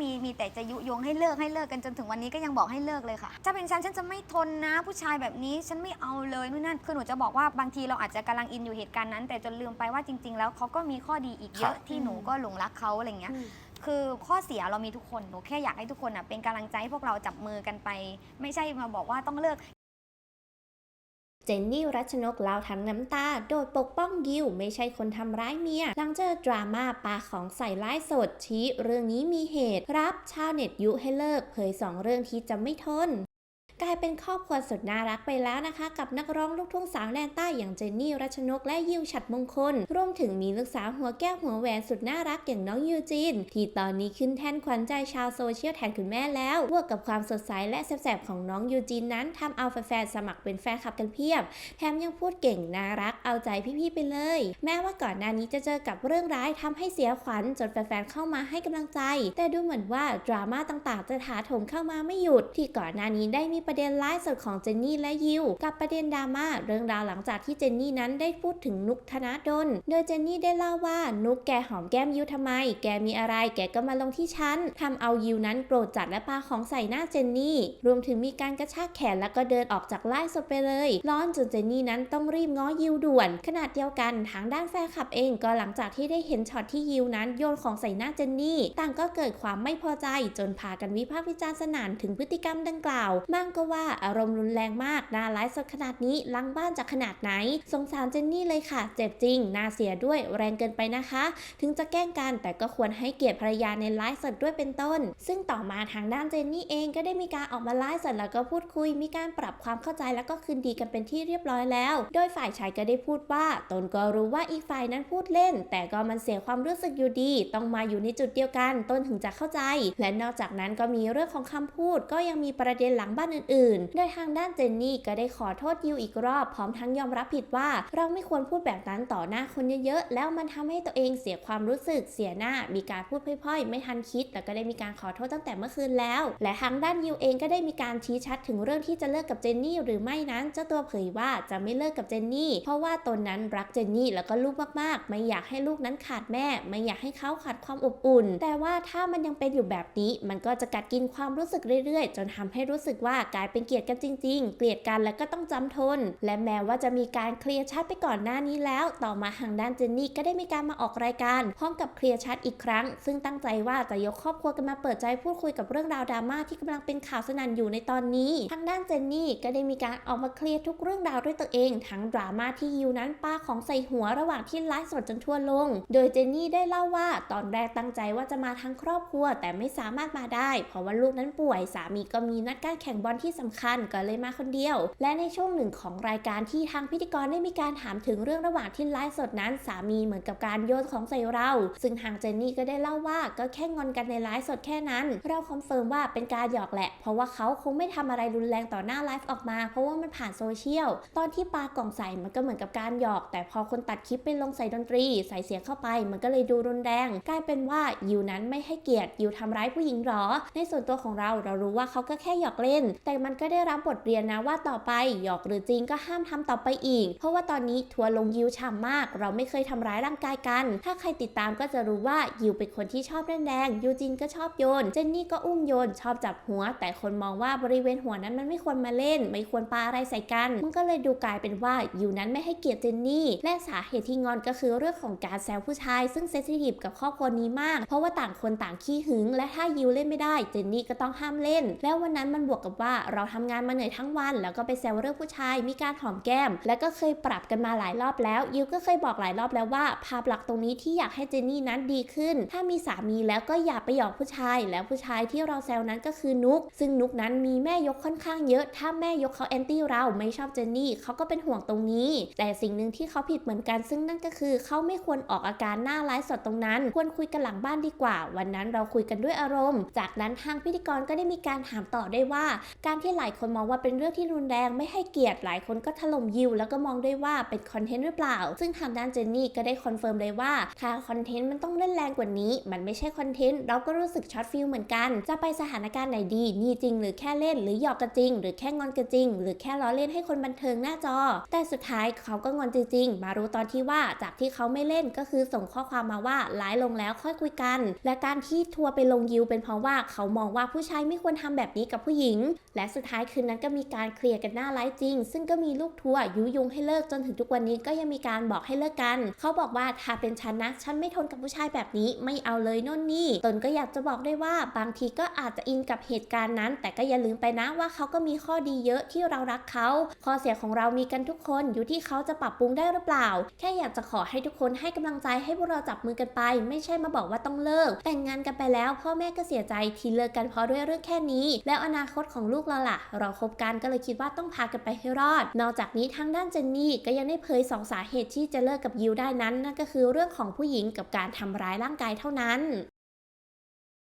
มีมีแต่จะยุยงให้เลิกให้เลิกกันจนถึงวันนี้ก็ยังบอกให้เลิกเลยค่ะ ถ้าเป็นฉันฉันจะไม่ทนนะ ผู้ชายแบบนี้ฉันไม่เอาเลยนู่นนั่นคือหนูจะบอกว่าบางทีเราอาจจะกำลังอินอยู่เหตุการณ์นั้น แต่จนลืมไปว่าจริง ๆ แล้วเขาก็มีข้อดีอีกเยอะครับที่หนูก็หลงรักเขาอะไรเงี้ยอืมคือข้อเสียเรามีทุกคนหนูแค่อยากให้ทุกคนอะเป็นกำลังใจให้พวกเราจับมือกันไป ไม่ใช่มาบอกว่าต้องเลิก เจนนี่รัชนกเล่าทั้งน้ำตา โดยปกป้องยิวไม่ใช่คนทำร้ายเมีย หลังเจอดราม่าปาของใส่ร้ายสดชี้เรื่องนี้มีเหตุ รับชาวเน็ตยุให้เลิก เผยสองเรื่องที่จะไม่ทน กลายเป็นครอบครัวสุดน่ารักไปแล้วนะคะ กับนักร้องลูกทุ่งสาวแดนใต้อย่างเจนนี่รัชนกและยิวฉัดมงคล รวมถึงมีลูกสาวหัวแก้วหัวแหวนสุดน่ารักอย่างน้องยูจิน ที่ตอนนี้ขึ้นแท่นขวัญใจชาวโซเชียลแทนคุณแม่แล้วบวกกับความสดใสและแสบๆของน้องยูจินนั้นทำเอาแฟนๆสมัครเป็นแฟนคลับกันเพียบ แถมยังพูดเก่งน่ารักเอาใจพี่ๆไปเลย แม้ว่าก่อนหน้านี้จะเจอกับเรื่องร้ายทำให้เสียขวัญจนแฟนๆเข้ามาให้กำลังใจ แต่ดูเหมือนว่าดราม่าต่างๆ จะถาโถมเข้ามาไม่หยุดที่ก่อนหน้านี้ได้มีประประเด็นไลฟ์สดของเจนนี่และยิวกับประเด็นดราม่าเรื่องราวหลังจากที่เจนนี่นั้นได้พูดถึงนุกธนดลโดยเจนนี่ได้เล่าว่านุกแกหอมแก้มยิวทำไม แกมีอะไรแกก็มาลงที่ฉันทำเอายิวนั้นโกรธจัดและปาของใส่หน้าเจนนี่ รวมถึงมีการกระชากแขนแล้วก็เดินออกจากไลฟ์สดไปเลย ร้อนจนเจนนี่นั้นต้องรีบง้อยิวด่วน ขนาดเดียวกันทางด้านแฟนคลับเองก็หลังจากที่ได้เห็นช็อตที่ยิวนั้นโยนของใส่หน้าเจนนี่ ต่างก็เกิดความไม่พอใจจนพากันวิพากษ์วิจารณ์สนั่นถึงพฤติกรรมดังกล่าวบางก็ว่าอารมณ์รุนแรงมากน้าไลฟ์สดขนาดนี้หลังบ้านจะขนาดไหน สงสารเจนนี่เลยค่ะ เจ็บจริง น่าเสียด้วยแรงเกินไปนะคะ ถึงจะแกล้งกันแต่ก็ควรให้เกียรติภรรยาในไลฟ์สดด้วยเป็นต้น ซึ่งต่อมาทางด้านเจนนี่เองก็ได้มีการออกมาไลฟ์สดแล้วก็พูดคุย มีการปรับความเข้าใจแล้วก็คืนดีกันเป็นที่เรียบร้อยแล้ว โดยฝ่ายชายก็ได้พูดว่า ตนก็รู้ว่าอีกฝ่ายนั้นพูดเล่น แต่ก็มันเสียความรู้สึกอยู่ดี ต้องมาอยู่ในจุดเดียวกันตนถึงจะเข้าใจ และนอกจากนั้นก็มีเรื่องของคำพูด ก็ยังมีประเด็นหลังบ้านอื่นๆโดยทางด้านเจนนี่ก็ได้ขอโทษยิวอีกรอบ พร้อมทั้งยอมรับผิดว่า เราไม่ควรพูดแบบนั้นต่อหน้าคนเยอะๆ แล้วมันทำให้ตัวเองเสียความรู้สึกเสียหน้า มีการพูดพร่อยๆ ไม่ทันคิด แล้วก็ได้มีการขอโทษตั้งแต่เมื่อคืนแล้ว และทางด้านยิวเองก็ได้มีการชี้ชัดถึงเรื่องที่จะเลิกกับเจนนี่หรือไม่นั้นเจ้าตัวเผยว่าจะไม่เลิกกับเจนนี่ เพราะว่าตนนั้นรักเจนนี่แล้วก็ลูกมากๆ ไม่อยากให้ลูกนั้นขาดแม่ ไม่อยากให้เขาขาดความอบอุ่น แต่ว่าถ้ามันยังเป็นอยู่แบบนี้ มันก็จะกัดกินความรู้สึกเรื่อยๆ จนทำให้รู้สึกว่ากลายเป็นเกลียดกันจริง ๆ เกลียดกันแล้วก็ต้องจำทน และแม้ว่าจะมีการเคลียร์ชัดไปก่อนหน้านี้แล้ว ต่อมาทางด้านเจนนี่ก็ได้มีการมาออกรายการ พร้อมกับเคลียร์ชัดอีกครั้ง ซึ่งตั้งใจว่าจะยกครอบครัวกันมาเปิดใจพูดคุยกับเรื่องราวดราม่าที่กำลังเป็นข่าวสนั่นอยู่ในตอนนี้ ทางด้านเจนนี่ก็ได้มีการออกมาเคลียร์ทุกเรื่องราวด้วยตัวเอง ทั้งดราม่าที่ยิวนั้นป้าของใส่หัวระหว่างที่ไลฟ์สดจนทั่วลง โดยเจนนี่ได้เล่าว่าตอนแรกตั้งใจว่าจะมาทั้งครอบครัว แต่ไม่สามารถมาได้ เพราะว่าลูกนั้นป่วยสามีก็มีนัดการแข่งบอลที่สำคัญก็เลยมาคนเดียว และในช่วงหนึ่งของรายการที่ทางพิธีกรได้มีการถามถึงเรื่องระหว่างที่ไลฟ์สดนั้น สามีเหมือนกับการโยนของใส่เรา ซึ่งทางเจนนี่ก็ได้เล่าว่าก็แค่งอนกันในไลฟ์สดแค่นั้น เราคอนเฟิร์มว่าเป็นการหยอกแหละ เพราะว่าเขาคงไม่ทำอะไรรุนแรงต่อหน้าไลฟ์ออกมา เพราะว่ามันผ่านโซเชียล ตอนที่ปากล่องใส่มันก็เหมือนกับการหยอก แต่พอคนตัดคลิปไปลงใส่ดนตรี ใส่เสียงเข้าไป มันก็เลยดูรุนแรง กลายเป็นว่ายูนั้นไม่ให้เกียรติยูทำร้ายผู้หญิงหรอ ในส่วนตัวของเราเรารู้ว่าเขาก็แค่หยอกเล่น แต่มันก็ได้รับบทเรียนนะว่าต่อไปหยอกหรือจริงก็ห้ามทำต่อไปอีก เพราะว่าตอนนี้ทัวร์ลงยิวฉ่ำมาก เราไม่เคยทำร้ายร่างกายกัน ถ้าใครติดตามก็จะรู้ว่ายิวเป็นคนที่ชอบเล่นแรงยูจินก็ชอบโยน เจนนี่ก็อุ้มโยน ชอบจับหัว แต่คนมองว่าบริเวณหัวนั้นมันไม่ควรมาเล่น ไม่ควรปาอะไรใส่กัน มันก็เลยดูกลายเป็นว่ายิวนั้นไม่ให้เกียรติเจนนี่ และสาเหตุที่งอนก็คือเรื่องของการแซวผู้ชาย ซึ่งเซนซิทีฟกับครอบครัวนี้มาก เพราะว่าต่างคนต่างขี้หึง และถ้ายิวเล่นไม่ได้ เจนนี่ก็ต้องห้ามเล่น แล้ววันนั้นมันบวกกับว่าเราทำงานมาเหนื่อยทั้งวัน แล้วก็ไปแซวเรื่องผู้ชาย มีการหอมแก้ม และก็เคยปรับกันมาหลายรอบแล้ว ยิวก็เคยบอกหลายรอบแล้วว่า ภาพลักษณ์ตรงนี้ที่อยากให้เจนนี่นั้นดีขึ้น ถ้ามีสามีแล้วก็อย่าไปหยอกผู้ชาย แล้วผู้ชายที่เราแซวนั้นก็คือนุก ซึ่งนุกนั้นมีแม่ยกค่อนข้างเยอะ ถ้าแม่ยกเขาแอนตี้เราไม่ชอบเจนนี่เขาก็เป็นห่วงตรงนี้ แต่สิ่งหนึ่งที่เขาผิดเหมือนกัน ซึ่งนั่นก็คือเขาไม่ควรออกอาการหน้าไลฟ์สดตรงนั้น ควรคุยกันหลังบ้านดีกว่า วันนั้นเราคุยกันด้วยอารมณ์ จากนั้นทางพิธีกรก็ได้มีการถามต่อได้ว่า การการที่หลายคนมองว่าเป็นเรื่องที่รุนแรงไม่ให้เกียรติหลายคนก็ถล่มยิว แล้วก็มองด้วยว่าเป็นคอนเทนต์หรือเปล่า ซึ่งทางด้านเจนนี่ก็ได้คอนเฟิร์มเลยว่าถ้าคอนเทนต์มันต้องเล่นแรงกว่านี้ มันไม่ใช่คอนเทนต์เราก็รู้สึกช็อตฟิลเหมือนกัน จะไปสถานการณ์ไหนดีนี่จริง หรือแค่เล่น หรือหยอกกันจริง หรือแค่งอนกันจริง หรือแค่ล้อเล่นให้คนบันเทิงหน้าจอ แต่สุดท้ายเขาก็งอนจริงๆ มารู้ตอนที่ว่าจากที่เขาไม่เล่นก็คือส่งข้อความมาว่าไลฟ์ลงแล้วค่อยคุยกัน และการที่ทัวร์ไปลงยิวเป็นเพราะว่าเขามองว่าผู้ชายไม่ควรทำแบบนี้กับผู้หญิง และสุดท้ายคืนนั้นก็มีการเคลียร์กันหน้าไลฟ์จริง ซึ่งก็มีลูกทัวร์ยุยงให้เลิกจนถึงทุกวันนี้ก็ยังมีการบอกให้เลิกกัน เขาบอกว่าถ้าเป็นฉันนะฉันไม่ทนกับผู้ชายแบบนี้ไม่เอาเลยน่นนี่ ตนก็อยากจะบอกได้วยว่าบางทีก็อาจจะอินกับเหตุการณ์นั้น แต่ก็อย่าลืมไปนะว่าเขาก็มีข้อดีเยอะที่เรารักเขา ข้อเสียของเรามีกันทุกคนอยู่ที่เขาจะปรับปรุงได้หรือเปล่า แค่อยากจะขอให้ทุกคนให้กำลังใจให้พวกเราจับมือกันไป ไม่ใช่มาบอกว่าต้องเลิก แต่งงานกันไปแล้ว พ่อแม่ก็เสียใจที่เลิกกันเพราะด้วยเรื่องแค่นี้ แล้วอนาคตของลูกเราล่ะ เราคบกันก็เลยคิดว่าต้องพากันไปให้รอด นอกจากนี้ทางด้านเจนนี่ก็ยังได้เผยสองสาเหตุที่จะเลิกกับยิวได้นั้นนั่นก็คือเรื่องของผู้หญิงกับการทำร้ายร่างกายเท่านั้น